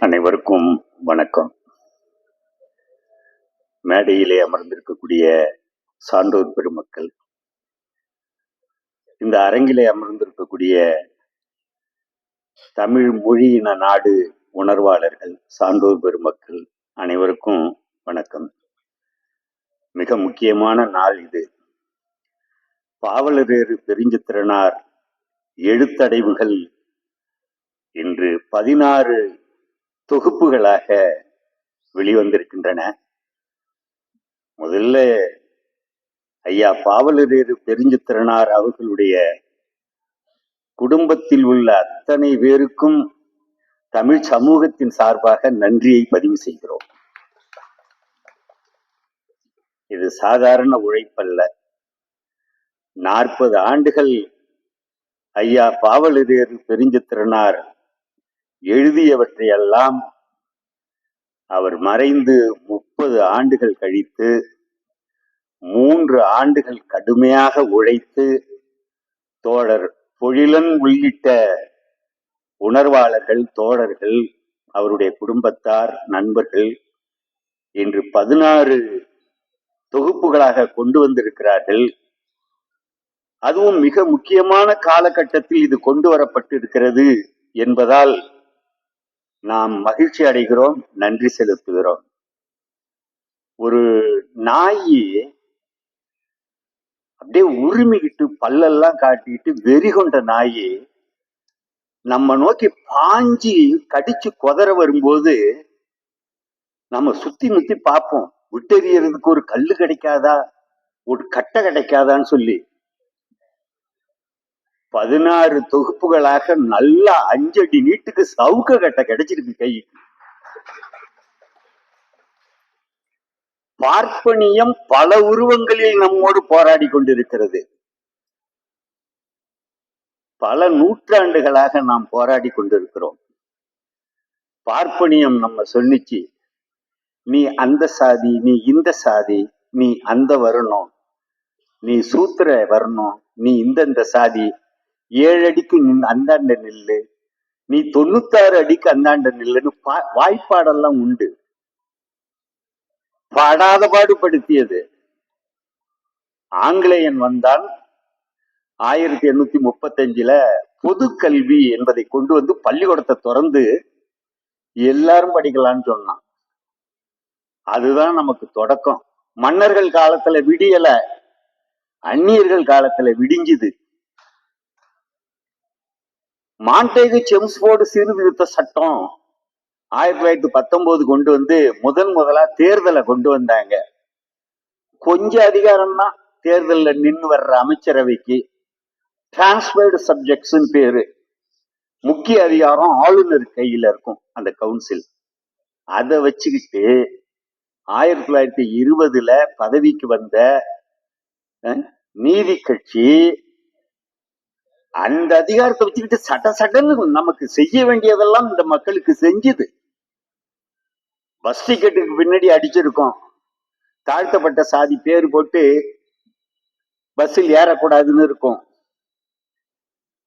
அனைவருக்கும் வணக்கம். மேடையிலே அமர்ந்திருக்கக்கூடிய சான்றோர் பெருமக்கள் இந்த அரங்கிலே அமர்ந்திருக்கக்கூடிய தமிழ் மொழியின நாடு உணர்வாளர்கள் சான்றோர் பெருமக்கள் அனைவருக்கும் வணக்கம். மிக முக்கியமான நாள் இது. பாவலரேறு பெருஞ்சித்திரனார் எழுத்தடைவுகள் இன்று பதினாறு தொகுப்புகளாக வெளிவந்திருக்கின்றன. முதல்ல ஐயா பாவலரேறு பெருஞ்சித்திரனார் அவர்களுடைய குடும்பத்தில் உள்ள அத்தனை பேருக்கும் தமிழ் சமூகத்தின் சார்பாக நன்றியை பதிவு செய்கிறோம். இது சாதாரண உழைப்பல்ல. நாற்பது ஆண்டுகள் ஐயா பாவலரேறு பெருஞ்சித்திரனார் எழுதியவற்றையெல்லாம் அவர் மறைந்து முப்பது ஆண்டுகள் கழித்து மூன்று ஆண்டுகள் கடுமையாக உழைத்து தோழர் பொழிலன் உள்ளிட்ட உணர்வாளர்கள் தோழர்கள் அவருடைய குடும்பத்தார் நண்பர்கள் இன்று பதினாறு தொகுப்புகளாக கொண்டு வந்திருக்கிறார்கள். அதுவும் மிக முக்கியமான காலகட்டத்தில் இது கொண்டு வரப்பட்டு இருக்கிறது என்பதால் நாம் மகிழ்ச்சி அடைகிறோம் நன்றி செலுத்துகிறோம். ஒரு நாய் அப்படியே உரிமிக்கிட்டு பல்லெல்லாம் காட்டிக்கிட்டு வெறி கொண்ட நாயை நம்ம நோக்கி பாஞ்சி கடிச்சு கொதற வரும்போது நம்ம சுத்தி முத்தி பார்ப்போம். விட்டெறியறதுக்கு ஒரு கல்லு கிடைக்காதா? ஒரு கட்டை கிடைக்காதான்னு சொல்லி. பதினாறு தொகுப்புகளாக நல்லா அஞ்சடி நீட்டுக்கு சவுக்க கட்டை கிடைச்சிருக்கு கை. பார்ப்பனியம் பல உருவங்களில் நம்மோடு போராடி கொண்டிருக்கிறது. பல நூற்றாண்டுகளாக நாம் போராடி கொண்டிருக்கிறோம். பார்ப்பனியம் நம்ம சொல்லிச்சு நீ அந்த சாதி நீ இந்த சாதி நீ அந்த வரணும் நீ சூத்திர வரணும் நீ இந்தந்த சாதி ஏழு அடிக்கு நின் அந்தாண்ட நில்லு நீ தொண்ணூத்தாறு அடிக்கு அந்தாண்ட நில்லுன்னு பா- வாய்ப்பாடெல்லாம் உண்டு. பாடாத பாடுபடுத்தியது. ஆங்கிலேயன் வந்தான் ஆயிரத்தி எண்ணூத்தி முப்பத்தஞ்சுல பொது கல்வி என்பதை கொண்டு வந்து பள்ளிக்கூடத்தை திறந்து எல்லாரும் படிக்கலாம்னு சொன்னான். அதுதான் நமக்கு தொடக்கம். மன்னர்கள் காலத்துல விடியல அந்நியர்கள் காலத்துல விடிஞ்சுது. மாண்டேகு செம்ஸ்போர்டு சீர்திருத்த சட்டம் ஆயிரத்தி தொள்ளாயிரத்தி பத்தொன்பது கொண்டு வந்து முதன் முதலா தேர்தலை கொண்டு வந்தாங்க. கொஞ்சம் அதிகாரம் தான் தேர்தல்ல நின்று வர்ற அமைச்சரவைக்கு. டிரான்ஸ்பர்டு சப்ஜெக்ட்ஸ் பேரு. முக்கிய அதிகாரம் ஆளுநர் கையில இருக்கும் அந்த கவுன்சில் அதை வச்சுக்கிட்டு ஆயிரத்தி தொள்ளாயிரத்தி இருபதுல பதவிக்கு வந்த நீதி கட்சி அந்த அதிகாரத்தை வச்சுக்கிட்டு சட்ட சட்டன்னு நமக்கு செய்ய வேண்டியதெல்லாம் இந்த மக்களுக்கு செஞ்சுது. பஸ் டிக்கெட்டுக்கு பின்னாடி அடிச்சிருக்கோம். தாழ்த்தப்பட்ட சாதி பேர் போட்டு பஸ்ஸில் ஏறக்கூடாதுன்னு இருக்கும்.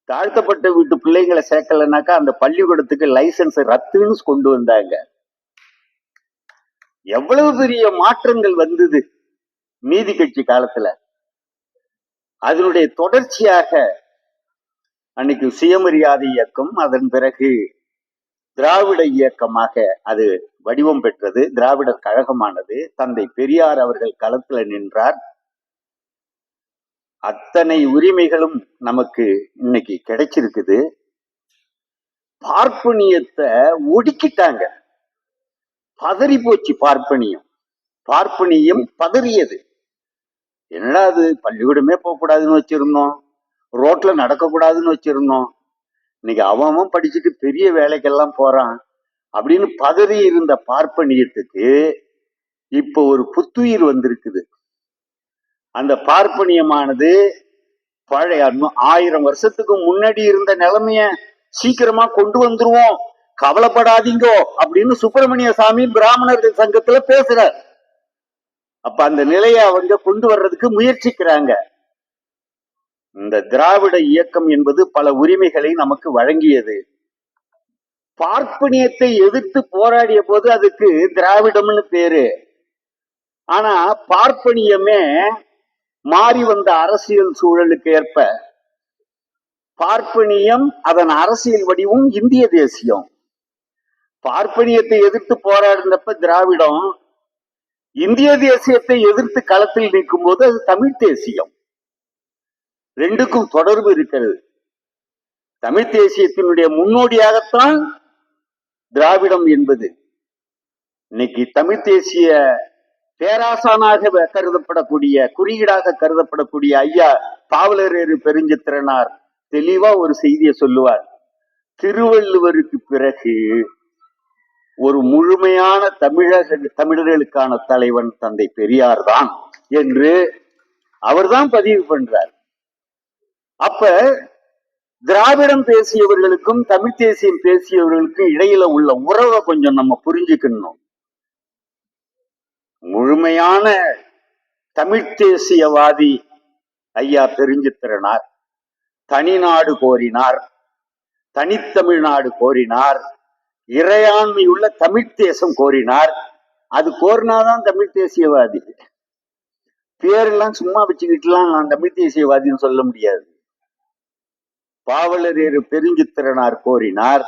தாழ்த்தப்பட்ட வீட்டு பிள்ளைங்களை சேர்க்கலனாக்கா அந்த பள்ளிக்கூடத்துக்கு லைசன்ஸ் ரத்துன்னு கொண்டு வந்தாங்க. எவ்வளவு பெரிய மாற்றங்கள் வந்தது நீதி கட்சி காலத்துல. அதனுடைய தொடர்ச்சியாக அன்னைக்கு சுயமரியாதை இயக்கம் அதன் பிறகு திராவிட இயக்கமாக அது வடிவம் பெற்றது. திராவிடர் கழகமானது. தந்தை பெரியார் அவர்கள் களத்துல நின்றார். அத்தனை உரிமைகளும் நமக்கு இன்னைக்கு கிடைச்சிருக்குது. பார்ப்பனியத்தை ஒடுக்கிட்டாங்க. பதறி போச்சு பார்ப்பனியம். பார்ப்பனியம் பதறியது. என்னடா அது பள்ளிக்கூடமே போகக்கூடாதுன்னு வச்சிருந்தோம். ரோட்ல நடக்கக்கூடாதுன்னு வச்சிருந்தோம். இன்னைக்கு அவன் அவன் படிச்சுட்டு பெரிய வேலைக்கெல்லாம் போறான். அப்படின்னு பதறி இருந்த பார்ப்பனியத்துக்கு இப்போ ஒரு புத்துயிர் வந்திருக்குது. அந்த பார்ப்பனியமானது பழைய ஆயிரம் வருஷத்துக்கு முன்னாடி இருந்த நிலைமைய சீக்கிரமா கொண்டு வந்துருவோம். கவலைப்படாதீங்கோ அப்படின்னு சுப்பிரமணிய சாமி பிராமணர்கள் சங்கத்துல பேசுறார். அப்ப அந்த நிலையை அவங்க கொண்டு வர்றதுக்கு முயற்சிக்கிறாங்க. இந்த திராவிட இயக்கம் என்பது பல உரிமைகளை நமக்கு வழங்கியது. பார்ப்பனியத்தை எதிர்த்து போராடிய போது அதுக்கு திராவிடம்னு பேரு. ஆனா பார்ப்பனியமே மாறி வந்த அரசியல் சூழலுக்கு ஏற்ப பார்ப்பனியம் அதன் அரசியல் வடிவும் இந்திய தேசியம். பார்ப்பனியத்தை எதிர்த்து போராடினப்ப திராவிடம் இந்திய தேசியத்தை எதிர்த்து களத்தில் நிற்கும் போது அது தமிழ் தேசியம். ரெண்டுக்கும் தொடர்பு இருக்கிறது. தமிழ் தேசியத்தினுடைய முன்னோடியாகத்தான் திராவிடம் என்பது. இன்னைக்கு தமிழ் தேசிய பேராசானாக கருதப்படக்கூடிய குறியீடாக கருதப்படக்கூடிய ஐயா பாவலரேறு பெருஞ்சித்திரனார் தெளிவா ஒரு செய்தியை சொல்லுவார். திருவள்ளுவருக்கு பிறகு ஒரு முழுமையான தமிழக தமிழர்களுக்கான தலைவன் தந்தை பெரியார் தான் என்று அவர்தான் பதிவு பண்றார். அப்ப திராவிடம் பேசியவர்களுக்கும் தமிழ் தேசியம் பேசியவர்களுக்கும் இடையில உள்ள உறவை கொஞ்சம் நம்ம புரிஞ்சுக்கணும். முழுமையான தமிழ் தேசியவாதி ஐயா பெருஞ்சித்திரனார். தனிநாடு கோரினார். தனித்தமிழ்நாடு கோரினார். இறையாண்மை உள்ள தமிழ் தேசம் கோரினார். அது கோரினாதான் தமிழ் தேசியவாதி. பேரெல்லாம் சும்மா வச்சுக்கிட்டுலாம் நான் தமிழ் தேசியவாதின்னு சொல்ல முடியாது. பாவலரேறு பெருஞ்சித்திரனார் கோரினார்.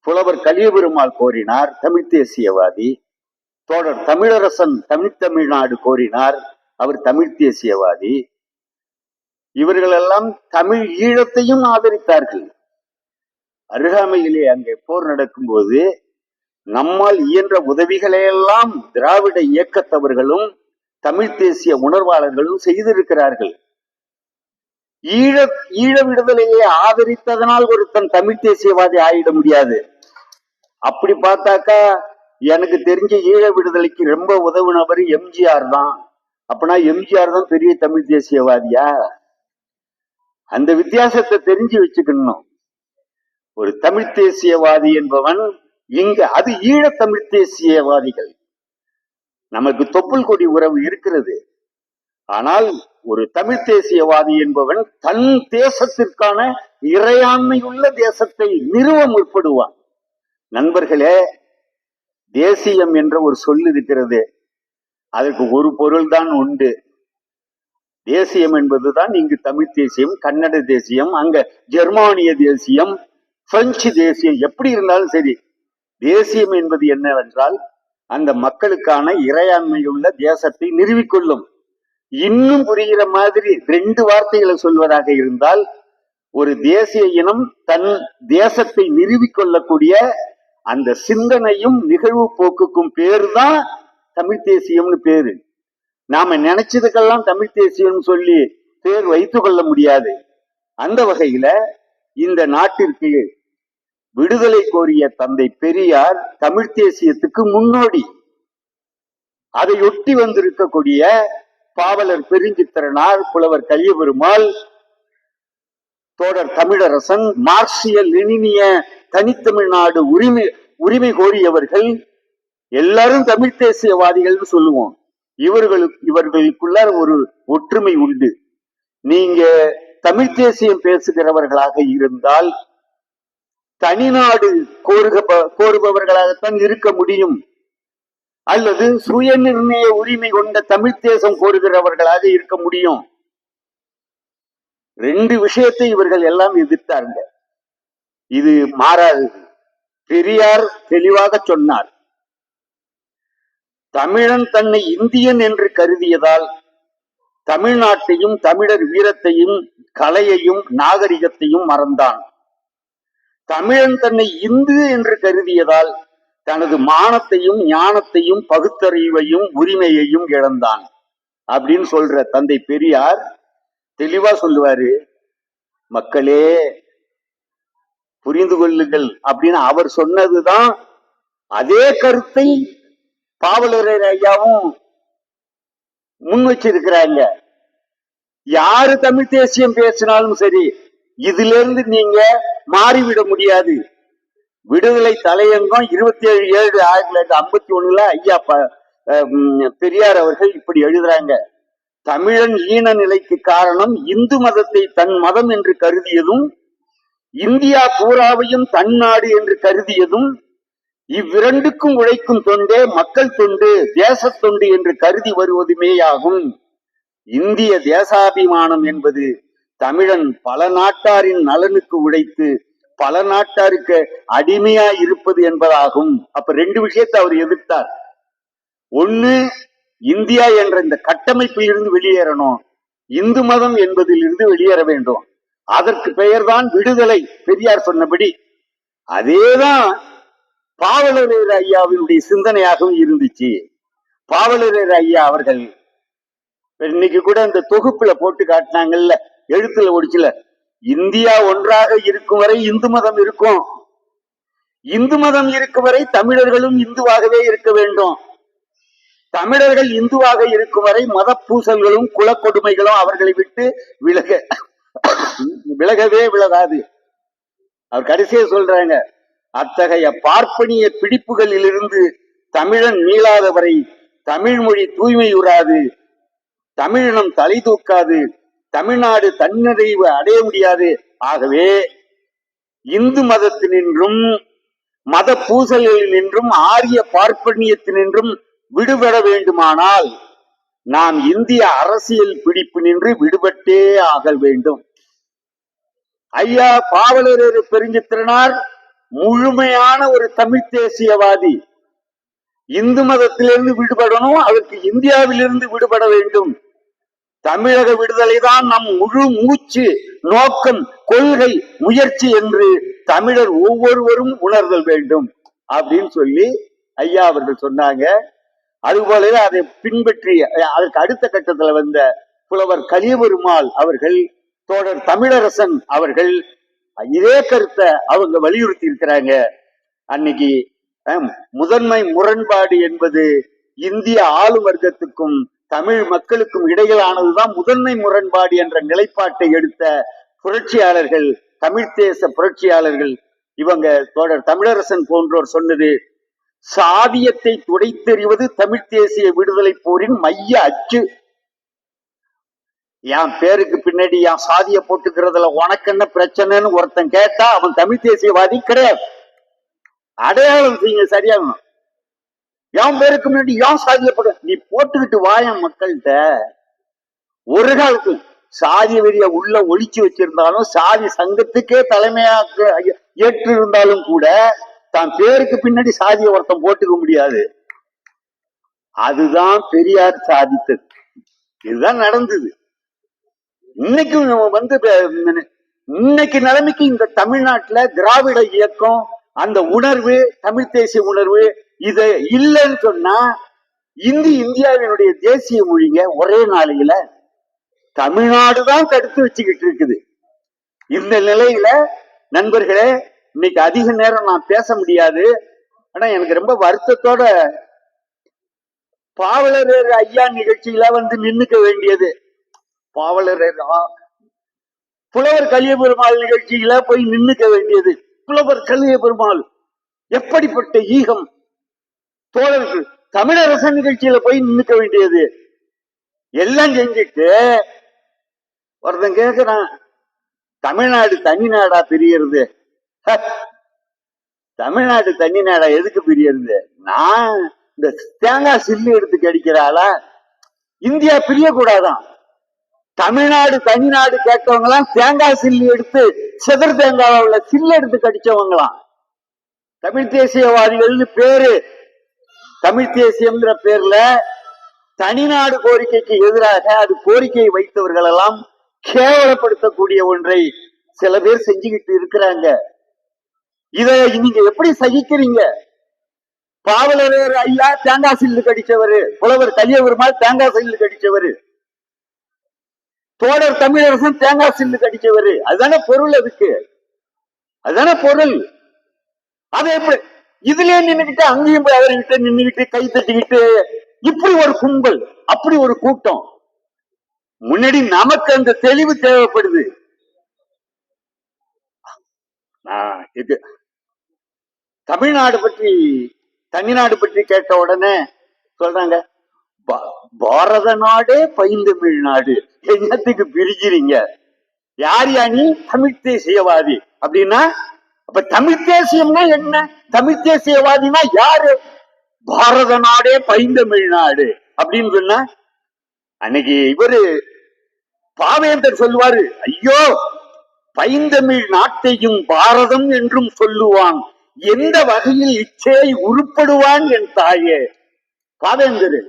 புலவர் கலியபெருமாள் கோரினார். தமிழ் தேசியவாதி. தோழர் தமிழரசன் தமிழ்த்தமிழ்நாடு கோரினார். அவர் தமிழ் தேசியவாதி. இவர்களெல்லாம் தமிழ் ஈழத்தையும் ஆதரித்தார்கள். அருகாமையிலே அங்கே போர் நடக்கும்போது நம்மால் இயன்ற உதவிகளையெல்லாம் திராவிட இயக்கத்தவர்களும் தமிழ் தேசிய உணர்வாளர்களும் செய்திருக்கிறார்கள். ஈழ ஈழ விடுதலையை ஆதரித்ததனால் ஒருத்தன் தமிழ் தேசியவாதி ஆயிட முடியாது. அப்படி பார்த்தாக்கா எனக்கு தெரிஞ்ச ஈழ விடுதலைக்கு ரொம்ப உதவுனவர் எம்ஜிஆர் தான். அப்பனா எம்ஜிஆர் தான் பெரிய தமிழ் தேசியவாதியா? அந்த வித்தியாசத்தை தெரிஞ்சு வச்சுக்கணும். ஒரு தமிழ் தேசியவாதி என்பவன் இங்க அது ஈழ தமிழ் தேசியவாதிகள். நமக்கு தொப்புள் கொடி உறவு இருக்கிறது. ஆனால் ஒரு தமிழ் தேசியவாதி என்பவன் தன் தேசத்திற்கான இறையாண்மையுள்ள தேசத்தை நிறுவ முற்படுவான். நண்பர்களே தேசியம் என்ற ஒரு சொல் இருக்கிறது. அதற்கு ஒரு பொருள் தான் உண்டு. தேசியம் என்பதுதான் இங்கு தமிழ் தேசியம் கன்னட தேசியம் அங்க ஜெர்மானிய தேசியம் பிரெஞ்சு தேசியம் எப்படி இருந்தாலும் சரி. தேசியம் என்பது என்னவென்றால் அந்த மக்களுக்கான இறையாண்மையுள்ள தேசத்தை நிறுவிக்கொள்ளும். இன்னும் புரிகிற மாதிரி ரெண்டு வார்த்தைகளை சொல்வதாக இருந்தால் ஒரு தேசிய இனம் தன் தேசத்தை நிறுவிக்கொள்ளக்கூடிய அந்த சிந்தனையும் நிகழ்வு போக்குக்கும் பேரு தான் தமிழ் தேசியம்னு பேரு. நாம நினைச்சதுக்கெல்லாம் தமிழ் தேசியம் சொல்லி பேர் வைத்து கொள்ள முடியாது. அந்த வகையில இந்த நாட்டிற்கு விடுதலை கோரிய தந்தை பெரியார் தமிழ் தேசியத்துக்கு முன்னோடி. அதையொட்டி வந்திருக்கக்கூடிய பாவலர் பெருஞ்சித்திரனார் புலவர் கலியபெருமாள் தோடர் தமிழரசன் மார்க்சிய லெனினிய தனித்தமிழ்நாடு உரிமை உரிமை கோரியவர்கள் எல்லாரும் தமிழ் தேசியவாதிகள்னு சொல்லுவோம். இவர்களுக்கு இவர்களுக்குள்ள ஒரு ஒற்றுமை உண்டு. நீங்க தமிழ் தேசியம் பேசுகிறவர்களாக இருந்தால் தனிநாடு கோருக கோருபவர்களாகத்தான் இருக்க முடியும். அல்லது சுய நிர்ணய உரிமை கொண்ட தமிழ் தேசம் கோருகிறவர்களாக இருக்க முடியும். ரெண்டு விஷயத்தை இவர்கள் எல்லாம் எதிர்த்தார்கள். இது மாறாது. பெரியார் தெளிவாக சொன்னார். தமிழன் தன்னை இந்தியன் என்று கருதியதால் தமிழ்நாட்டையும் தமிழர் வீரத்தையும் கலையையும் நாகரிகத்தையும் மறந்தான். தமிழன் தன்னை இந்து என்று கருதியதால் தனது மானத்தையும் ஞானத்தையும் பகுத்தறிவையும் உரிமையையும் இழந்தான். அப்படின்னு சொல்ற தந்தை பெரியார் தெளிவா சொல்லுவாரு மக்களே புரிந்து கொள்ளுங்கள் அப்படின்னு அவர் சொன்னதுதான் அதே கருத்தை பாவலரர் ஐயாவும் முன் வச்சிருக்கிறாங்க. யாரு தமிழ் தேசியம் பேசினாலும் சரி இதுல இருந்து நீங்க மாறிவிட முடியாது. விடுதலை தலையங்கம் இருபத்தி ஏழு ஏழு ஆயிரத்தி தொள்ளாயிரத்தி ஐம்பத்தி ஒண்ணுல ஐயா பெரியார் அவர்கள் இப்படி எழுதுறாங்க. தமிழன் ஈன நிலைக்கு காரணம் இந்து மதத்தை தன் மதம் என்று கருதியதும் இந்தியா பூராவையும் தன்னாடு என்று கருதியதும் இவ்விரண்டுக்கும் உழைக்கும் தொண்டே மக்கள் தொண்டு தேச தொண்டு என்று கருதி வருவதுமேயாகும். இந்திய தேசாபிமானம் என்பது தமிழன் பல நாட்டாரின் நலனுக்கு உழைத்து பல நாட்டாருக்கு அடிமையா இருப்பது என்பதாகும். அப்ப ரெண்டு விஷயத்தை அவர் எதிர்த்தார். ஒண்ணு இந்தியா என்ற இந்த கட்டமைப்பில் இருந்து வெளியேறணும். இந்து மதம் என்பதில் இருந்து வெளியேற வேண்டும். அதற்கு பெயர்தான் விடுதலை பெரியார் சொன்னபடி. அதேதான் பாவலரேர் ஐயாவினுடைய சிந்தனையாகவும் இருந்துச்சு. பாவலரேர் ஐயா அவர்கள் இன்னைக்கு கூட இந்த தொகுப்புல போட்டு காட்டினாங்கல்ல எழுத்துல ஒடிச்சுல இந்தியா ஒன்றாக இருக்கும் வரை இந்து மதம் இருக்கும். இந்து மதம் இருக்கும் வரை தமிழர்களும் இந்துவாகவே இருக்க வேண்டும். தமிழர்கள் இந்துவாக இருக்கும் வரை மத பூசல்களும் குலக்கொடுமைகளும் அவர்களை விட்டு விலக விலகவே விலகாது. அவர் கடைசியா சொல்றாங்க அத்தகைய பார்ப்பனிய பிடிப்புகளிலிருந்து தமிழன் மீளாதவரை தமிழ் மொழி தூய்மையுறாது தமிழினம் தலை தூக்காது. தமிழ்நாடு தன்னிறைவு அடைய முடியாது. ஆகவே இந்து மதத்தினின்றும் மத பூசல்களினின்றும் ஆரிய பார்ப்பனியத்தினின்றும் விடுபட வேண்டுமானால் நாம் இந்திய அரசியல் பிடிப்பு நின்று விடுபட்டே ஆக வேண்டும். ஐயா பாவலரேறு பெருஞ்சித்திரனார் முழுமையான ஒரு தமிழ் தேசியவாதி. இந்து மதத்திலிருந்து விடுபடணும் அதற்கு இந்தியாவிலிருந்து விடுபட வேண்டும். தமிழக விடுதலை தான் நம் முழு மூச்சு நோக்கம் கொள்கை முயற்சி என்று தமிழர் ஒவ்வொருவரும் உணர்தல் வேண்டும் அப்படின்னு சொல்லி ஐயா அவர்கள் சொன்னாங்க. அதுபோலவே அதை பின்பற்றி அதற்கு அடுத்த கட்டத்துல வந்த புலவர் கலியபெருமாள் அவர்கள் தோழர் தமிழரசன் அவர்கள் இதே கருத்தை அவங்க வலியுறுத்தி இருக்கிறாங்க அன்னைக்கு முதன்மை முரண்பாடு என்பது இந்திய ஆளும் வர்க்கத்துக்கும் தமிழ் மக்களுக்கும் இடையிலானதுதான் முதன்மை முரண்பாடு என்ற நிலைப்பாட்டை எடுத்த புரட்சியாளர்கள் தமிழ்தேச புரட்சியாளர்கள். இவங்க தோழர் தமிழரசன் போன்றோர் சொன்னது சாதியத்தை துடைத்தெறிவது தமிழ் தேசிய விடுதலை போரின் மைய அச்சு. என் பேருக்கு பின்னாடி என் சாதிய போட்டுக்கிறதுல உனக்கு என்ன பிரச்சனைன்னு ஒருத்தன் கேட்டா அவன் தமிழ் தேசியவாதி கிடையாது. அடையாளம் செய்யுங்க சரியாகணும். என் பேருக்கு முன்னாடி ஏன் சாதிய நீ போட்டுக்கிட்டு வாயன் மக்கள்கிட்ட. ஒரு காலத்து சாதி வெறிய உள்ள ஒழிச்சு வச்சிருந்தாலும் சாதி சங்கத்துக்கே தலைமையாக ஏற்று இருந்தாலும் கூட தான் பேருக்கு பின்னாடி சாதியை ஒருத்தன் போட்டுக்க முடியாது. அதுதான் பெரியார் சாதித்தது. இதுதான் நடந்தது. இன்னைக்கும் நம்ம வந்து இன்னைக்கு நிலைமைக்கு இந்த தமிழ்நாட்டுல திராவிட இயக்கம் அந்த உணர்வு தமிழ் தேசிய உணர்வு இது இல்லைன்னு சொன்னா இந்தி இந்தியாவினுடைய தேசிய மொழிங்க ஒரே நாளையில தமிழ்நாடு தான் தடுத்து வச்சுக்கிட்டு இருக்குது. இந்த நிலையில நண்பர்களே இன்னைக்கு அதிக நேரம் நான் பேச முடியாது. ஆனா எனக்கு ரொம்ப வருத்தத்தோட பாவலரர் ஐயா நிகழ்ச்சியில வந்து நின்னுக்க வேண்டியது. பாவலரர் புலவர் கலிய பெருமாள் நிகழ்ச்சியில போய் நின்னுக்க வேண்டியது. புலவர் கலிய பெருமாள் எப்படிப்பட்ட ஈகம்? தோழர்கள் தமிழரசன் நிகழ்ச்சியில போய் நின்னுக்க வேண்டியது. எல்லாம் செஞ்சுட்டு ஒருத்தன் கேக்குறான் தமிழ்நாடு தனி நாடா பிரியறது. தமிழ்நாடு தனி நாடா எதுக்கு பிரியறது? நான் இந்த தேங்காய் சில்லு எடுத்து கடிக்கிறாளா இந்தியா பிரியக்கூடாதான். தமிழ்நாடு தனிநாடு கேட்டவங்களாம் தேங்காய் சில்லு எடுத்து செதர் தேங்காய் உள்ள சில்லு எடுத்து கடிச்சவங்களாம். தமிழ் தேசியவாதிகள்னு பேரு. தமிழ் தேசியம்ங்கிற பேர்ல தனிநாடு கோரிக்கைக்கு எதிராக அது கோரிக்கை வைத்தவர்கள் எல்லாம் கேவலப்படுத்தக்கூடிய ஒன்றை சில பேர் செஞ்சுக்கிட்டு இருக்கிறாங்க. இதை நீங்க எப்படி சகிக்கிறீங்க? பாவலரர் ஐயா தேங்காய் சில்லு கடிச்சவரு புலவர் கலியபெருமாள் தேங்காய் சில்லு கடிச்சவரு. தோழர் தமிழரசன் தேங்காய் சில்லு கடிச்சவரு. அதுதானே பொருள் அதுக்கு. அதுதானே பொருள். அதை எப்படி? இதுலயே நின்னுகிட்டு அங்கேயும் போய் அவர்கிட்ட நின்னுகிட்டு கை தட்டிக்கிட்டு இப்படி ஒரு கும்பல் அப்படி ஒரு கூட்டம். முன்னாடி நமக்கு அந்த தெளிவு தேவைப்படுது. இது தமிழ்நாடு பற்றி தமிழ்நாடு பற்றி கேட்ட உடனே சொல்றாங்க பாரத நாடே பைந்தமிழ் நாடு. என்னத்துக்கு பிரிக்கிறீங்க? யார் யா நீ தமிழ் தேசியவாதி. அப்படின்னா அப்ப தமிழ் தேசியம்னா என்ன? தமிழ் தேசியவாதினா யாரு? பாரத நாடே பைந்தமிழ் நாடு. அப்படின்னு சொன்னா அன்னைக்கு இவரு பாவேந்தர் சொல்லுவாரு ஐயோ பைந்தமிழ் நாட்டையும் பாரதம் என்றும் சொல்லுவான். எந்த வகையில் இச்சை உருப்படுவான் என் தாயே? பாவேந்தர்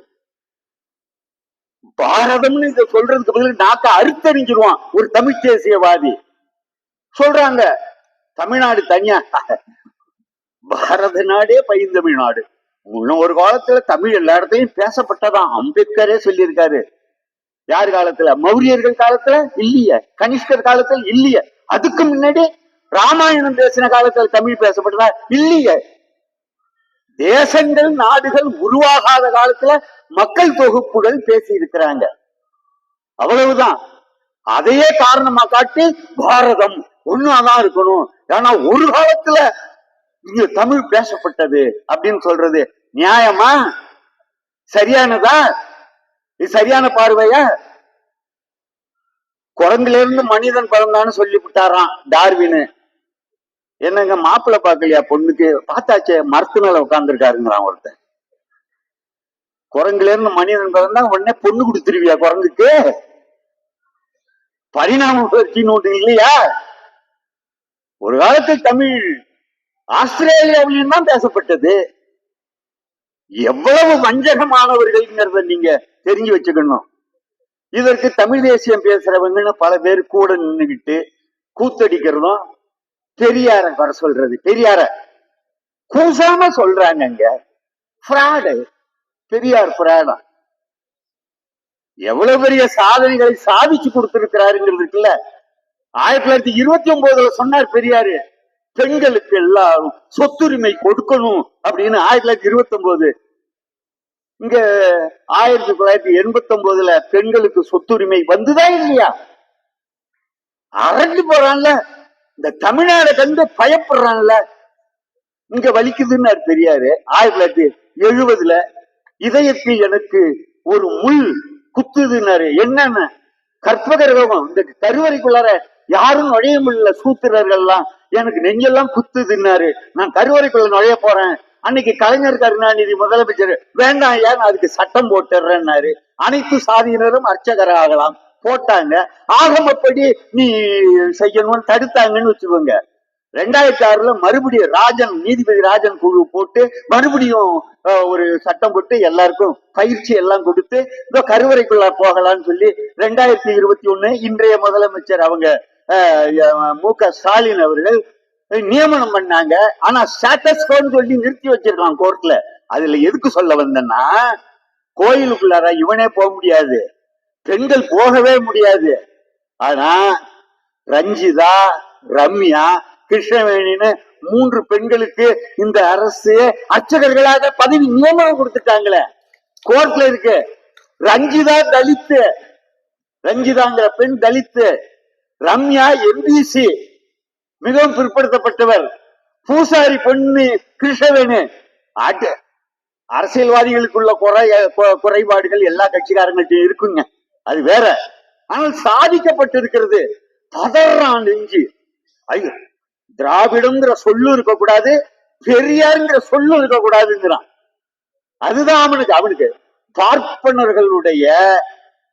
பாரதம்னு இதை சொல்றதுக்கு பதில் நாக்க அறுத்தறிஞ்சிருவான் ஒரு தமிழ் தேசியவாதி. சொல்றாங்க தமிழ்நாடு தனியா? பாரத நாடே பைந்தமிழ் நாடு. முன்ன ஒரு காலத்துல தமிழ் எல்லா இடத்துலயும் பேசப்பட்டதான் அம்பேத்கரே சொல்லியிருக்காரு. யார் காலத்துல? மௌரியர்கள் காலத்துல இல்லையே கனிஷ்கர் காலத்துல இல்லையே. அதுக்கு முன்னாடி ராமாயணம் பேசின காலத்துல தமிழ் பேசப்பட்டதா? இல்லையே. தேசங்கள் நாடுகள் உருவாகாத காலத்துல மக்கள் தொகுப்புகள் பேசி இருக்கிறாங்க அவ்வளவுதான். அதையே காரணமா காட்டி பாரதம் ஒன்னாதான் இருக்கணும். ஏன்னா ஒரு காலத்துல இங்க தமிழ் பேசப்பட்டது அப்படின்னு சொல்றது நியாயமா? சரியானதா? இது சரியான பார்வையா? குரங்குல இருந்து மனிதன் பிறந்தான்னு சொல்லி விட்டாராம் டார்வின். என்னங்க மாப்பிள்ளை பார்க்கலையா பொண்ணுக்கு? பார்த்தாச்சே மரத்து மேல உட்காந்துருக்காருங்கிறான் ஒருத்தன் குரங்குல இருந்து மனிதன் பிறந்தா உடனே பொண்ணு கொடுத்துருவியா குரங்குக்கு? பரிணாம வளர்ச்சின்னு நோட்டு இல்லையா? ஒரு காலத்தில் தமிழ் ஆஸ்திரேலியாவிலும் தான் பேசப்பட்டது. எவ்வளவு வஞ்சகமானவர்கள்ங்கிறத நீங்க தெரிஞ்சு வச்சுக்கணும். இதற்கு தமிழ் தேசியம் பேசுறவங்கன்னு பல பேர் கூட நின்னுகிட்டு கூத்தடிக்கிறதும் பெரியார வர சொல்றது. பெரியார கூசாம சொல்றாங்கங்க ஃப்ராடு பெரியார் ஃப்ராடா எவ்வளவு பெரிய சாதனைகளை சாதிச்சு கொடுத்திருக்கிறாருங்கிறது இருக்குல்ல ஆயிரத்தி தொள்ளாயிரத்தி இருபத்தி ஒன்பதுல சொன்னார் பெரியாரு பெண்களுக்கு எல்லாரும் சொத்துரிமை கொடுக்கணும் அப்படின்னு ஆயிரத்தி தொள்ளாயிரத்தி இருபத்தி ஒன்பது இங்க ஆயிரத்தி தொள்ளாயிரத்தி எண்பத்தி ஒன்பதுல பெண்களுக்கு சொத்துரிமை வந்துதான் இல்லையா? அரண்டு போறான்ல. இந்த தமிழ்நாடு கண்டு பயப்படுறான்ல இங்க வலிக்குதுன்னு பெரியாரு ஆயிரத்தி தொள்ளாயிரத்தி எழுபதுல இதயத்தில் எனக்கு ஒரு முள் குத்துதுன்னாரு. என்னன்னு? கற்பகரகம் இந்த கருவறைக்குள்ளார யாரும் நுழைய முடியல சூத்திரர்கள்லாம். எனக்கு நெஞ்செல்லாம் குத்துதுன்னாரு. நான் கருவறைக்குள்ள நுழைய போறேன். அன்னைக்கு கலைஞர் கருணாநிதி முதலமைச்சர் வேண்டாம் ஏன் நான் அதுக்கு சட்டம் போட்டுறேன்னாரு. அனைத்து சாதியினரும் அர்ச்சகராகலாம் போட்டாங்க. ஆகமப்படி நீ செய்யணும்னு தடுத்தாங்கன்னு வச்சுக்கோங்க. ரெண்டாயிரத்தி ஆறுல மறுபடியும் ராஜன் நீதிபதி ராஜன் குழு போட்டு மறுபடியும் ஒரு சட்டம் போட்டு எல்லாருக்கும் பயிற்சி எல்லாம் கொடுத்து இதோ கருவறைக்குள்ள போகலாம்னு சொல்லி ரெண்டாயிரத்தி இருபத்தி ஒண்ணு இன்றைய முதலமைச்சர் அவங்க மு க ஸ்டாலின் அவர்கள் நியமனம் பண்ணாங்க. ஆனா ஸ்டாட்டஸ்கோன்னு சொல்லி நிறுத்தி வச்சிருக்கான் கோர்ட்ல அதுல எதுக்கு சொல்ல வந்தேன்னா கோயிலுக்குள்ளார இவனே போக முடியாது. பெண்கள் போகவே முடியாது. ஆனா ரஞ்சிதா ரம்யா கிருஷ்ணவேணின்னு மூன்று பெண்களுக்கு இந்த அரசு அர்ச்சகர்களாக பதவி நியமனம் கொடுத்துட்டாங்களே. கோர்ட்ல இருக்கு. ரஞ்சிதா தலித்து. ரஞ்சிதாங்கிற பெண் தலித்து. ரம்யா எம்பிசி மிகவும் பிற்படுத்தப்பட்டவர். பூசாரி பொண்ணு கிருஷ்ணவேணு. அரசியல்வாதிகளுக்குள்ள குறை குறைபாடுகள் எல்லா கட்சிக்காரங்கள்ட்டையும் இருக்குங்க. அது வேற. ஆனால் சாதிக்கப்பட்டிருக்கிறது பதறான் நெஞ்சு ஐயோ திராவிடங்கிற சொல்லும் இருக்கக்கூடாது பெரியாருங்கிற சொல்லும் இருக்கக்கூடாதுங்கிறான். அதுதான் அவனுக்கு அவனுக்கு பார்ப்பனர்களுடைய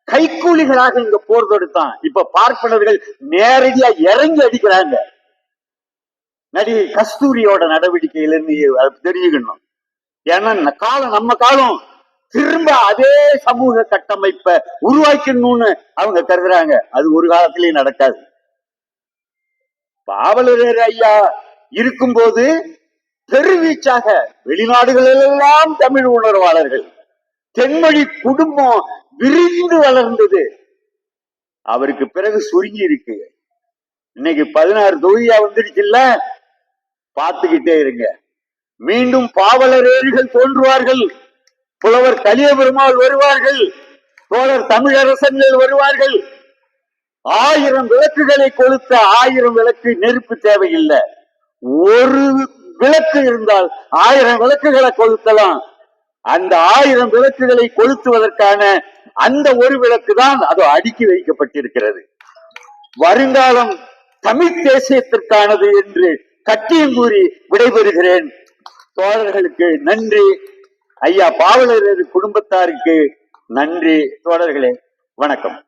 கைக்கூலிகளாக இங்க போர் தொடுத்தான். இப்ப பார்ப்பனர்கள் நேரடியா இறங்கி அடிக்கிறாங்க. நடிகை கஸ்தூரியோட நடவடிக்கையில இருந்து தெரிஞ்சுக்கணும். ஏன்னா இந்த காலம் நம்ம காலம். திரும்ப அதே சமூக கட்டமைப்பை உருவாக்கணும்னு அவங்க கருதுறாங்க. அது ஒரு காலத்திலயும் நடக்காது. பாவலரேர் ஐயா இருக்கும்போது பெருவீச்சாக வெளிநாடுகளிலெல்லாம் தமிழ் உணர்வாளர்கள் தென்மொழி குடும்பம் விரிந்து வளர்ந்தது. அவருக்கு பிறகு சுருங்கி இருக்கு. இன்னைக்கு பதினாறு தொகுதியா வந்துடுச்சுல்ல? பார்த்துக்கிட்டே இருங்க. மீண்டும் பாவலரேர்கள் தோன்றுவார்கள். புலவர் கலியபெருமாள் வருவார்கள். தோழர் தமிழரசன்கள் வருவார்கள். ஆயிரம் விளக்குகளை கொளுத்த ஆயிரம் விளக்கு நெருப்பு தேவையில்லை. ஒரு விளக்கு இருந்தால் ஆயிரம் விளக்குகளை கொளுத்தலாம். அந்த ஆயிரம் விளக்குகளை கொளுத்துவதற்கான அந்த ஒரு விளக்கு தான் அது அடுக்கி வைக்கப்பட்டிருக்கிறது. வருங்காலம் தமிழ் தேசியத்திற்கானது என்று கட்டியம் கூறி விடைபெறுகிறேன். தோழர்களுக்கு நன்றி. ஐயா பாவலரது குடும்பத்தாருக்கு நன்றி தோழர்களே. வணக்கம்.